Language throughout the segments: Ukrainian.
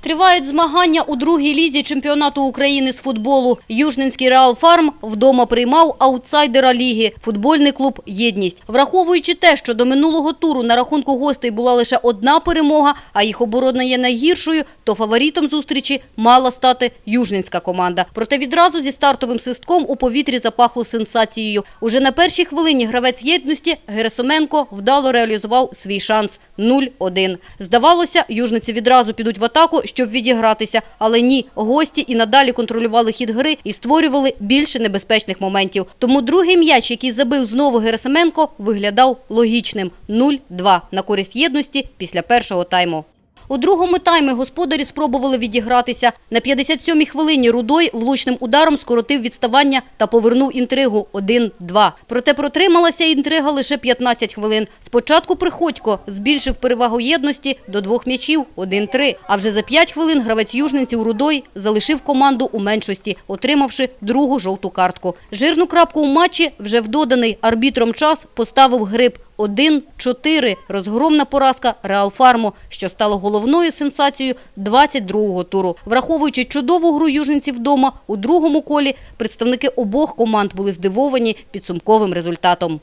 Тривають змагання у другій лізі чемпіонату України з футболу. Южненський Реал Фарм вдома приймав аутсайдера ліги – футбольний клуб «Єдність». Враховуючи те, що до минулого туру на рахунку гостей була лише одна перемога, а їх оборона є найгіршою, то фаворитом зустрічі мала стати южненська команда. Проте відразу зі стартовим свистком у повітрі запахло сенсацією. Уже на першій хвилині гравець «Єдності» Герасименко вдало реалізував свій шанс – 0-1. Здавалося, южниці відразу підуть в атаку, щоб відігратися. Але ні, гості і надалі контролювали хід гри і створювали більше небезпечних моментів. Тому другий м'яч, який забив знову Герасименко, виглядав логічним – 0-2 на користь єдності після першого тайму. У другому таймі господарі спробували відігратися. На 57-й хвилині Рудой влучним ударом скоротив відставання та повернув інтригу 1-2. Проте протрималася інтрига лише 15 хвилин. Спочатку Приходько збільшив перевагу єдності до двох м'ячів 1-3. А вже за 5 хвилин гравець южненців Рудой залишив команду у меншості, отримавши другу жовту картку. Жирну крапку у матчі вже в доданий арбітром час поставив гриб 1-4 – розгромна поразка Реал Фарму, що стало головною сенсацією 22-го туру. Враховуючи чудову гру южненців вдома, у другому колі представники обох команд були здивовані підсумковим результатом.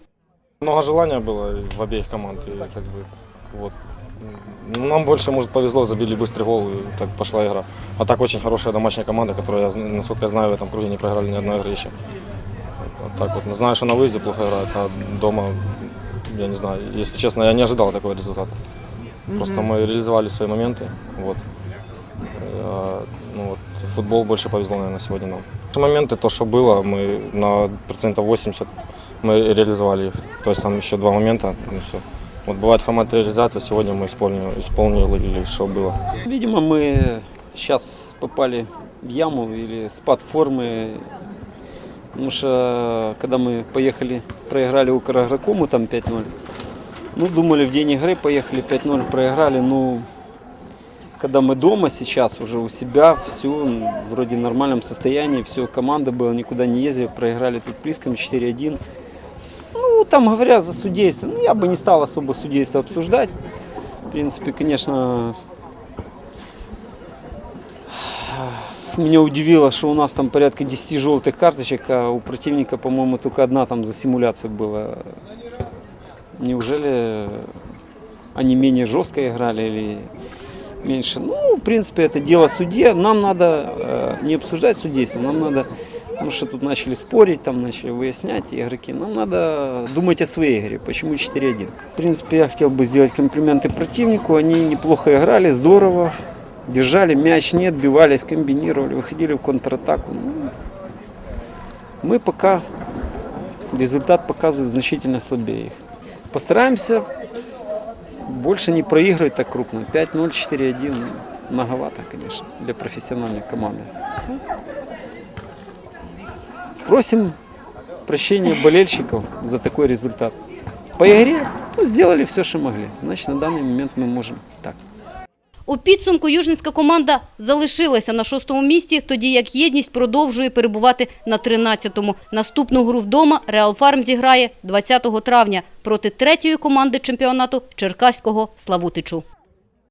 Много желания было в обеих команд. И как бы, вот. Нам больше, может, повезло, забили быстрый гол, и так пошла игра. А так очень хорошая домашняя команда, которая, я зн- насколько я знаю, в этом круге не проиграли ни одной игры еще. Вот так вот. Знаю, что на выезде плохо играют, а дома, я не знаю, если честно, я не ожидал такого результата. Просто мы реализовали свои моменты. Вот. А, ну, вот, футбол больше повезло, наверное, сегодня нам. Моменты, то, что было, мы на процентов 80 мы реализовали их. То есть там еще два момента, и все. Вот бывает формат реализации, сегодня мы исполнили, исполнили что было. Видимо, мы сейчас попали в яму или спад формы. Потому что когда мы поехали, проиграли у Карагракому там 5-0, ну, думали в день игры поехали 5-0, проиграли, ну, когда мы дома сейчас уже у себя, все вроде в нормальном состоянии, все, команда была, никуда не ездили, проиграли тут близком 4-1. Ну, там говорят за судейство, ну, я бы не стал особо судейство обсуждать. В принципе, конечно, меня удивило, что у нас там порядка 10 желтых карточек, а у противника, по-моему, только одна там за симуляцию была. Неужели они менее жестко играли или меньше? Ну, в принципе, это дело судьи. Нам надо э, не обсуждать судейство, нам надо, потому что тут начали спорить, там начали выяснять игроки. Нам надо думать о своей игре. Почему 4-1? В принципе, я хотел бы сделать комплименты противнику. Они неплохо играли, здорово. Держали мяч, не отбивались, комбинировали, выходили в контратаку. Ну, мы пока результат показывает значительно слабее их. Постараемся больше не проигрывать так крупно. 5-0, 4-1 ну, многовато, конечно, для профессиональной команды. Ну, Просим прощения болельщиков за такой результат. По игре ну, сделали все, что могли. Значит, на данный момент мы можем так. У підсумку южницька команда залишилася на шостому місці, тоді як єдність продовжує перебувати на 13-му. Наступну гру вдома Реал Фарм зіграє 20 травня проти третьої команди чемпіонату Черкаського Славутичу.